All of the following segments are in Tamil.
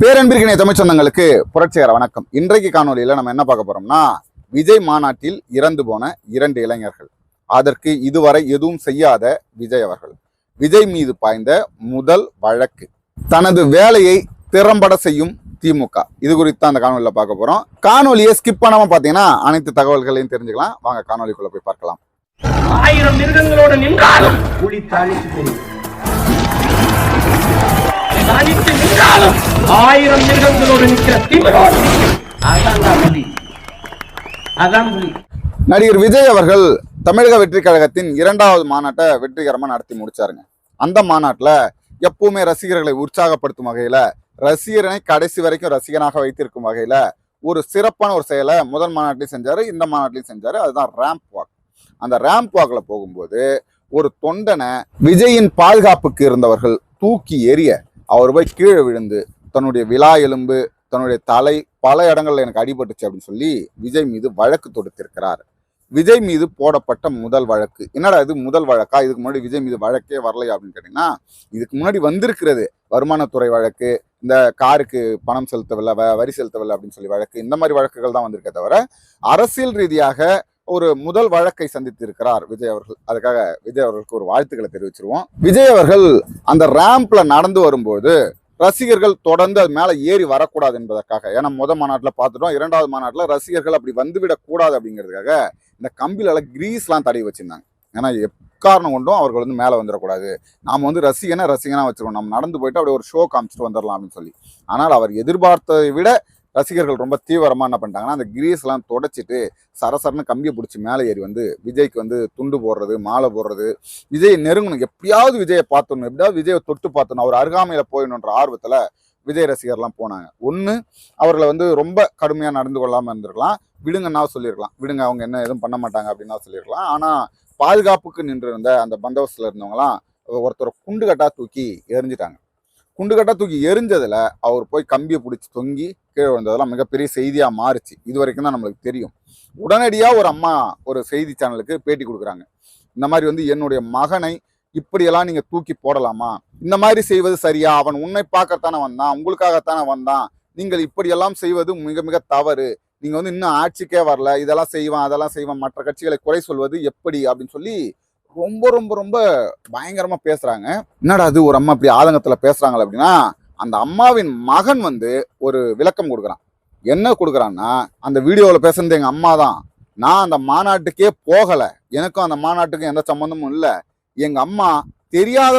பேரன்பிற்கினை தமிழ் சொந்தங்களுக்கு புரட்சிகர வணக்கம். இன்றைக்கு காணொலியில் நம்ம என்ன பார்க்க போறோம்னா விஜய் மாநாட்டில் இறந்து போன இரண்டு இளைஞர்கள். அதற்கு இதுவரை எதுவும் செய்யாத விஜய் அவர்கள். விஜய் மீது பாய்ந்த முதல் வழக்கு தனது வேலையை திறம்பட செய்யும் திமுக. இது குறித்து அந்த காணொலியில பார்க்க போறோம். காணொலியை ஸ்கிப் பண்ணாம பாத்தீங்கன்னா அனைத்து தகவல்களையும் தெரிஞ்சுக்கலாம். வாங்க காணொலிக்குள்ள போய் பார்க்கலாம். ஆயிரம் மிருகங்களோட நின்றாலும் புலி நின்றாலும் ஆயிரம் மிருகங்களோடு நிற்கிற திமிரோடு அதான் புலி. அதான் புலி. நடிகர் விஜய் அவர்கள் தமிழக வெற்றி கழகத்தின் இரண்டாவது மாநாட்டை வெற்றிகரமாக நடத்தி முடிச்சாருங்க. அந்த மாநாட்டில் எப்பவுமே ரசிகர்களை உற்சாகப்படுத்தும் வகையில ரசிகரனை கடைசி வரைக்கும் ரசிகனாக வைத்திருக்கும் வகையில ஒரு சிறப்பான ஒரு செயலை முதல் மாநாட்டிலையும் செஞ்சார் இந்த மாநாட்டிலையும் செஞ்சார். அதுதான் ரேம்ப் வாக் அந்த ரேம்ப் வாக்ல போகும்போது ஒரு தொண்டனை விஜயின் பாதுகாப்புக்கு இருந்தவர்கள் தூக்கி எறிய அவர் போய் கீழே விழுந்து தன்னுடைய விழா எலும்பு தன்னுடைய தலை பல இடங்கள்ல எனக்கு அடிபட்டுச்சு அப்படின்னு சொல்லி விஜய் மீது வழக்கு தொடுத்திருக்கிறார். விஜய் மீது போடப்பட்ட முதல் வழக்கு. என்னடா இது முதல் வழக்கா? இதுக்கு முன்னாடி விஜய் மீது வழக்கே வரலையா அப்படின்னு கேட்டிங்கன்னா இதுக்கு முன்னாடி வந்திருக்கிறது வருமானத்துறை வழக்கு இந்த காருக்கு பணம் செலுத்தவில்லை வ- வரி செலுத்தவில்லை அப்படின்னு சொல்லி வழக்கு இந்த மாதிரி வழக்குகள் தான் வந்திருக்கே தவிர அரசியல் ரீதியாக ஒரு முதல் வழக்கை சந்தித்து இருக்கிறார் விஜய் அவர்கள். அதுக்காக விஜய் அவர்களுக்கு ஒரு வாழ்த்துக்களை தெரிவிச்சிருவோம். விஜய் அவர்கள் அந்த ரேம்ப்ல நடந்து வரும்போது ரசிகர்கள் தொடர்ந்து அது மேலே ஏறி வரக்கூடாது என்பதற்காக ஏன்னா முத மாநாட்டில் பார்த்துட்டோம் இரண்டாவது மாநாட்டில் ரசிகர்கள் அப்படி வந்துவிடக்கூடாது அப்படிங்கிறதுக்காக இந்த கம்பிலால கிரீஸ்லாம் தடவி வச்சிருந்தாங்க. ஏன்னா எக்காரணம் கொண்டும் அவர்கள் வந்து மேலே வந்துடக்கூடாது. நாம் வந்து ரசிகனை ரசிகனாக வச்சுருவோம். நம்ம நடந்து போயிட்டு அப்படியே ஒரு ஷோ காமிச்சிட்டு வந்துடலாம் அப்படின்னு சொல்லி. ஆனால் அவர் எதிர்பார்த்ததை விட ரசிகர்கள் ரொம்ப தீவிரமாக என்ன பண்ணிட்டாங்கன்னா அந்த கிரீஸ்லாம் தொடச்சிட்டு சரசரன்னு கம்பியை பிடிச்சி மேலே ஏறி வந்து விஜய்க்கு வந்து துண்டு போடுறது மாலை போடுறது விஜய் நெருங்கணும். எப்படியாவது விஜயை பார்த்தணும் எப்படியாவது விஜயை தொட்டு பார்த்தணும் அவர் அருகாமையில் போயிடணுன்ற ஆர்வத்தில் விஜய் ரசிகர்லாம் போனாங்க. ஒன்று அவர்களை வந்து ரொம்ப கடுமையாக நடந்து கொள்ளாமல் இருந்திருக்கலாம். விடுங்கன்னா சொல்லியிருக்கலாம். விடுங்க அவங்க என்ன எதுவும் பண்ண மாட்டாங்க அப்படின்னா சொல்லியிருக்கலாம். ஆனால் பாதுகாப்புக்கு நின்று இருந்த அந்த பந்தோபஸ்தில் இருந்தவங்களாம் ஒருத்தரை குண்டு கட்டாக தூக்கி எரிஞ்சிட்டாங்க குண்டுகட்டா தூக்கி எரிஞ்சதில் அவர் போய் கம்பியை பிடிச்சி தொங்கி கீழே விழுந்ததெல்லாம் மிகப்பெரிய செய்தியாக மாறுச்சு. இது வரைக்கும் தான் நம்மளுக்கு தெரியும். உடனடியாக ஒரு அம்மா ஒரு செய்தி சேனலுக்கு பேட்டி கொடுக்குறாங்க. இந்த மாதிரி வந்து என்னுடைய மகனை இப்படியெல்லாம் நீங்கள் தூக்கி போடலாமா? இந்த மாதிரி செய்வது சரியா? அவன் உன்னை பார்க்கத்தானே வந்தான்? உங்களுக்காகத்தானே வந்தான்? நீங்கள் இப்படியெல்லாம் செய்வது மிக மிக தவறு. நீங்கள் வந்து இன்னும் ஆட்சிக்கே வரல. இதெல்லாம் செய்வான் அதெல்லாம் செய்வான். மற்ற கட்சிகளை குறை சொல்வது எப்படி? அப்படின்னு சொல்லி ரொம்ப ரொம்ப ரொம்ப பயங்கரமாக பேசுகிறாங்க என்னடா அது ஒரு அம்மா இப்படி ஆதங்கத்தில் பேசுகிறாங்களே அப்படின்னா அந்த அம்மாவின் மகன் வந்து ஒரு விளக்கம் கொடுக்குறான். என்ன கொடுக்குறான்னா அந்த வீடியோவில் பேசுனது எங்கள் அம்மா தான். நான் அந்த மாநாட்டுக்கே போகலை. எனக்கும் அந்த மாநாட்டுக்கும் எந்த சம்மந்தமும் இல்லை. எங்கள் அம்மா தெரியாத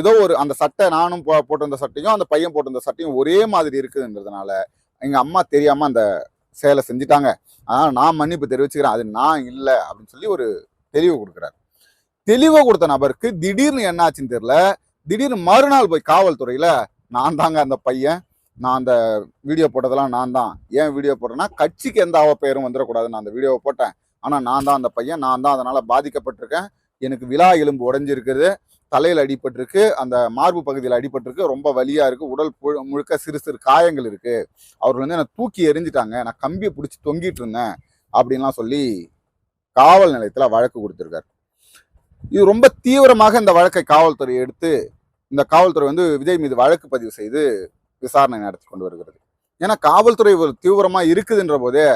ஏதோ ஒரு அந்த சட்டை நானும் போ போட்டிருந்த சட்டையும் அந்த பையன் போட்டிருந்த சட்டையும் ஒரே மாதிரி இருக்குதுன்றதுனால எங்கள் அம்மா தெரியாமல் அந்த செயலை செஞ்சுட்டாங்க. அதனால் நான் மன்னிப்பு தெரிவிச்சுக்கிறேன். அது நான் இல்லை அப்படின்னு சொல்லி ஒரு தெளிவு கொடுக்குறாரு. தெளிவாக கொடுத்த நபருக்கு திடீர்னு என்ன ஆச்சுன்னு தெரியல. திடீர்னு மறுநாள் போய் காவல்துறையில் நான் தாங்க அந்த பையன். நான் அந்த வீடியோ போட்டதெல்லாம் நான் தான். ஏன் வீடியோ போட்டேன்னா கட்சிக்கு எந்த அவ பெயரும் வந்துடக்கூடாது நான் அந்த வீடியோவை போட்டேன். ஆனால் நான் தான் அந்த பையன். நான் தான் அதனால் பாதிக்கப்பட்டிருக்கேன். எனக்கு விழா எலும்பு உடஞ்சிருக்குது. தலையில் அடிபட்டிருக்கு. அந்த மார்பு பகுதியில் அடிபட்டிருக்கு. ரொம்ப வலியாக இருக்குது உடல் முழுக்க சிறு சிறு காயங்கள் இருக்குது அவர் வந்து என்னை தூக்கி எரிஞ்சிட்டாங்க நான் கம்பியை பிடிச்சி தொங்கிட்டு இருந்தேன். அப்படின்லாம் சொல்லி காவல் நிலையத்தில் வழக்கு கொடுத்துருக்காரு. இது ரொம்ப தீவிரமாக இந்த வழக்கை காவல்துறை எடுத்து இந்த காவல்துறை வந்து விஜய் மீது வழக்கு பதிவு செய்து விசாரணை நடத்தி கொண்டு வருகிறது. ஏன்னா காவல்துறை ஒரு தீவிரமாக இருக்குதுன்ற போதே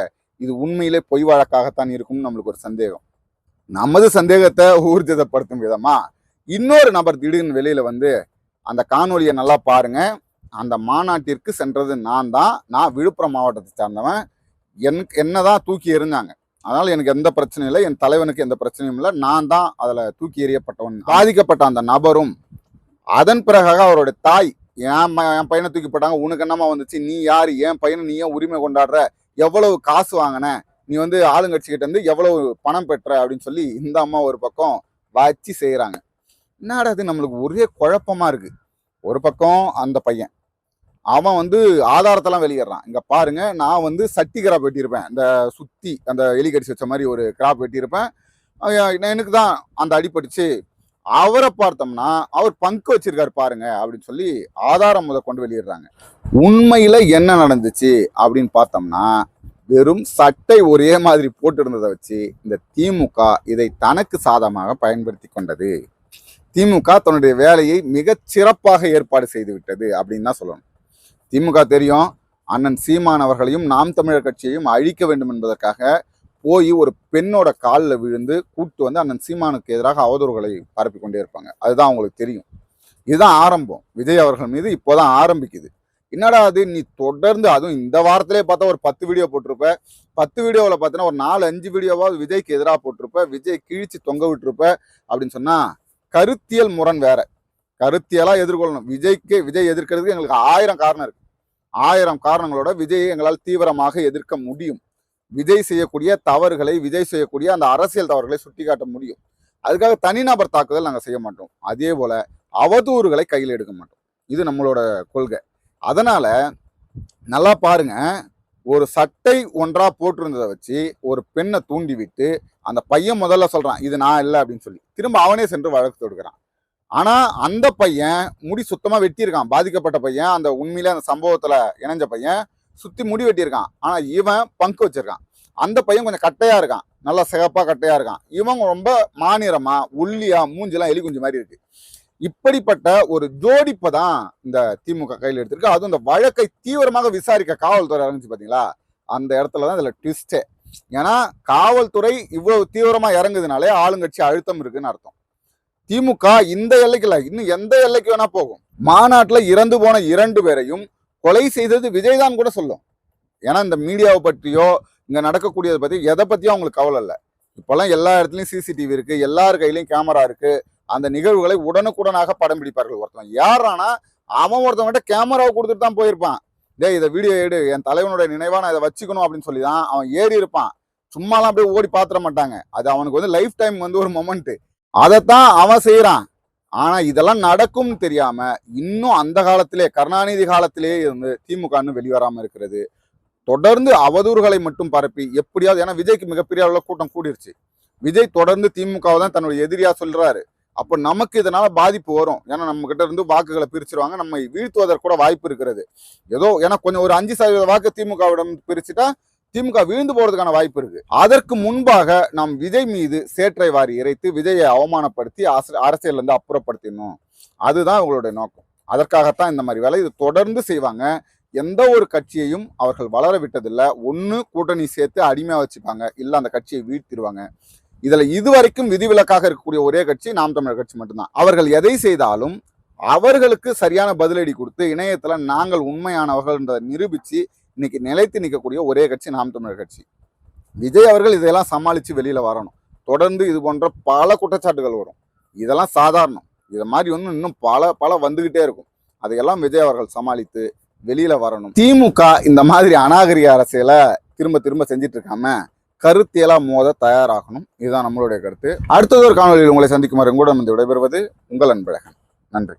இது உண்மையிலே பொய் வழக்காகத்தான் இருக்கும்னு நம்மளுக்கு ஒரு சந்தேகம். நமது சந்தேகத்தை ஊர்ஜிதப்படுத்தும் விதமாக இன்னொரு நபர் திடீர்னு வெளியில் வந்து அந்த காணொலியை நல்லா பாருங்கள் அந்த மாநாட்டிற்கு சென்றது நான் தான் நான் விழுப்புரம் மாவட்டத்தை சார்ந்தவன். எனக்கு என்னதான் தூக்கி எறிஞ்சாங்க. அதனால் எனக்கு எந்த பிரச்சனையும் இல்லை. என் தலைவனுக்கு எந்த பிரச்சனையும் இல்லை. நான் தான் அதில் தூக்கி எறியப்பட்டவன். பாதிக்கப்பட்ட அந்த நபரும் அதன் பிறகாக அவருடைய தாய் என் என் பையனை தூக்கி போட்டாங்க? உனக்கு என்னமா வந்துச்சு? நீ யார்? என் பையனை நீ ஏன் உரிமை கொண்டாடுற? எவ்வளவு காசு வாங்கின? நீ வந்து ஆளுங்கட்சிக்கிட்ட இருந்து எவ்வளவு பணம் பெற்ற? அப்படின்னு சொல்லி இந்த அம்மா ஒரு பக்கம் வச்சு செய்கிறாங்க என்னடா இது? நம்மளுக்கு ஒரே குழப்பமாக இருக்குது ஒரு பக்கம் அந்த பையன் அவன் வந்து ஆதாரத்தெல்லாம் வெளியிடுறான். இங்கே பாருங்க நான் வந்து சட்டி கிராப் வெட்டியிருப்பேன். இந்த சுற்றி அந்த எலி கடிச்சு வச்ச மாதிரி ஒரு கிராப் வெட்டியிருப்பேன். எனக்கு தான் அந்த அடிப்பட்டுச்சு அவரை பார்த்தோம்னா அவர் பங்கு வச்சிருக்காரு பாருங்க அப்படின்னு சொல்லி ஆதாரம் முத கொண்டு வெளியிடுறாங்க. உண்மையில என்ன நடந்துச்சு அப்படின்னு பார்த்தோம்னா வெறும் சட்டை ஒரே மாதிரி போட்டிருந்ததை வச்சு இந்த திமுக இதை தனக்கு சாதமாக பயன்படுத்தி கொண்டது. திமுக தன்னுடைய வேலையை மிகச் சிறப்பாக ஏற்பாடு செய்து விட்டது அப்படின்னு தான் சொல்லணும். திமுக தெரியும். அண்ணன் சீமான் அவர்களையும் நாம் தமிழர் கட்சியையும் அழிக்க வேண்டும் என்பதற்காக போய் ஒரு பெண்ணோட காலில் விழுந்து கூட்டு வந்து அண்ணன் சீமானுக்கு எதிராக அவதூறுகளை பரப்பி கொண்டே இருப்பாங்க. அதுதான் அவங்களுக்கு தெரியும். இதுதான் ஆரம்பம். விஜய் அவர்கள் மீது இப்போதான் ஆரம்பிக்குது. என்னடா அது? நீ தொடர்ந்து அதுவும் இந்த வாரத்திலே பார்த்தா ஒரு பத்து வீடியோ போட்டிருப்ப. பத்து வீடியோவில் பார்த்தீங்கன்னா ஒரு நாலு அஞ்சு வீடியோவாவது விஜய்க்கு எதிராக போட்டிருப்ப. விஜய் கிழிச்சு தொங்க விட்டுருப்ப. அப்படின்னு சொன்னால் கருத்தியல் முரண் வேற. கருத்தியலாக எதிர்கொள்ளணும். விஜய்க்கு விஜய் எதிர்க்கிறதுக்கு எங்களுக்கு ஆயிரம் காரணம் இருக்குது ஆயிரம் காரணங்களோட விஜயை எங்களால் தீவிரமாக எதிர்க்க முடியும். விஜய் செய்யக்கூடிய தவறுகளை விஜய் செய்யக்கூடிய அந்த அரசியல் தவறுகளை சுட்டிக்காட்ட முடியும். அதுக்காக தனிநபர் தாக்குதல் நாங்கள் செய்ய மாட்டோம். அதே போல் அவதூறுகளை கையில் எடுக்க மாட்டோம். இது நம்மளோட கொள்கை. அதனால் நல்லா பாருங்க. ஒரு சட்டை ஒன்றாக போட்டிருந்ததை வச்சு ஒரு பெண்ணை தூண்டி விட்டு அந்த பையன் முதல்ல சொல்கிறான் இது நான் இல்லை அப்படின்னு சொல்லி. திரும்ப அவனே சென்று வழக்கு தொடுக்கிறான். ஆனால் அந்த பையன் முடி சுத்தமாக வெட்டியிருக்கான். பாதிக்கப்பட்ட பையன் அந்த உண்மையில அந்த சம்பவத்தில் இணைஞ்ச பையன் சுற்றி முடி வெட்டியிருக்கான். ஆனால் இவன் பங்கு வச்சிருக்கான். அந்த பையன் கொஞ்சம் கட்டையாக இருக்கான். நல்லா சிகப்பாக கட்டையாக இருக்கான். இவங்க ரொம்ப மாநிலமாக உள்ளியாக மூஞ்சிலாம் எலி குஞ்சு மாதிரி இருக்குது இப்படிப்பட்ட ஒரு ஜோடிப்பை தான் இந்த திமுக கையில் எடுத்திருக்கு. அதுவும் இந்த வழக்கை தீவிரமாக விசாரிக்க காவல்துறை இறங்குச்சு பார்த்தீங்களா அந்த இடத்துல தான் இதில் ட்விஸ்டே ஏன்னா காவல்துறை இவ்வளவு தீவிரமாக இறங்குதுனாலே ஆளுங்கட்சி அழுத்தம் இருக்குன்னு அர்த்தம். திமுக இந்த எல்லைக்கு இன்னும் எந்த எல்லைக்கு வேணா போகும். மாநாட்டில் இறந்து போன இரண்டு பேரையும் கொலை செய்தது விஜய் தான் கூட சொல்லும். ஏன்னா இந்த மீடியாவை பற்றியோ இங்கே நடக்கக்கூடியதை பற்றி எதை பற்றியும் அவங்களுக்கு கவலை இல்லை. இப்போல்லாம் எல்லா இடத்துலையும் சிசிடிவி இருக்கு எல்லார் கையிலையும் கேமரா இருக்கு. அந்த நிகழ்வுகளை உடனுக்குடனாக படம் பிடிப்பார்கள் ஒருத்தன் யாரானா அவன் ஒருத்தவங்கிட்ட கேமராவை கொடுத்துட்டு தான் போயிருப்பான். டே இதை வீடியோ எடு என் தலைவனுடைய நினைவாக நான் இதை வச்சுக்கணும் அப்படின்னு சொல்லி தான் அவன் ஏறி இருப்பான். சும்மாலாம் அப்படியே ஓடி பாத்திர மாட்டாங்க. அது அவனுக்கு வந்து லைஃப் டைம் வந்து ஒரு மொமெண்ட்டு. அதைத்தான் அவன் செய்யறான் ஆனா இதெல்லாம் நடக்கும்னு தெரியாம இன்னும் அந்த காலத்திலே கருணாநிதி காலத்திலே இருந்து திமுகன்னு வெளிவராம இருக்கிறது. தொடர்ந்து அவதூறுகளை மட்டும் பரப்பி எப்படியாவது ஏன்னா விஜய்க்கு மிகப்பெரிய அளவுல கூட்டம் கூடிருச்சு. விஜய் தொடர்ந்து திமுகவை தான் தன்னுடைய எதிரியா சொல்றாரு. அப்போ நமக்கு இதனால பாதிப்பு வரும். ஏன்னா நம்ம கிட்ட இருந்து வாக்குகளை பிரிச்சிருவாங்க. நம்மை வீழ்த்துவதற்கு கூட வாய்ப்பு இருக்கிறது. ஏதோ ஏன்னா கொஞ்சம் ஒரு அஞ்சு சதவீத வாக்கு திமுகவிடம் பிரிச்சுட்டா திமுக வீழ்ந்து போறதுக்கான வாய்ப்பு இருக்கு. அதற்கு முன்பாக நாம் விஜய் மீது சேற்றை வாரி இறைத்து விஜயை அவமானப்படுத்தி அரசியல் இருந்து அப்புறப்படுத்தணும் அதுதான் அவங்களுடைய நோக்கம். அதற்காகத்தான் இந்த மாதிரி வேலை. இது தொடர்ந்து செய்வாங்க. எந்த ஒரு கட்சியையும் அவர்கள் வளர விட்டதில்லை. ஒன்று கூட்டணி சேர்த்து அடிமையாக வச்சுப்பாங்க. இல்லை அந்த கட்சியை வீழ்த்திடுவாங்க இதில் இதுவரைக்கும் விதிவிலக்காக இருக்கக்கூடிய ஒரே கட்சி நாம் தமிழர் கட்சி மட்டும்தான். அவர்கள் எதை செய்தாலும் அவர்களுக்கு சரியான பதிலடி கொடுத்து இணையத்தில் நாங்கள் உண்மையானவர்கள்ன்றதை நிரூபித்து இன்னைக்கு நிலைத்து நிற்கக்கூடிய ஒரே கட்சி நாம் தமிழர் கட்சி. விஜய் அவர்கள் இதையெல்லாம் சமாளித்து வெளியில் வரணும். தொடர்ந்து இது போன்ற பல குற்றச்சாட்டுகள் வரும். இதெல்லாம் சாதாரணம். இது மாதிரி ஒன்றும் இன்னும் பல பல வந்துக்கிட்டே இருக்கும். அதையெல்லாம் விஜய் அவர்கள் சமாளித்து வெளியில் வரணும். திமுக இந்த மாதிரி அநாகரிக அரசியலை திரும்ப திரும்ப செஞ்சுட்டு இருக்காம கருத்தியெல்லாம் மோத தயாராகணும். இதுதான் நம்மளுடைய கருத்து. அடுத்தது ஒரு காணொலியில் உங்களை சந்திக்குமாறு கூட வந்து விடைபெறுவது உங்கள் அன்பழகன். நன்றி.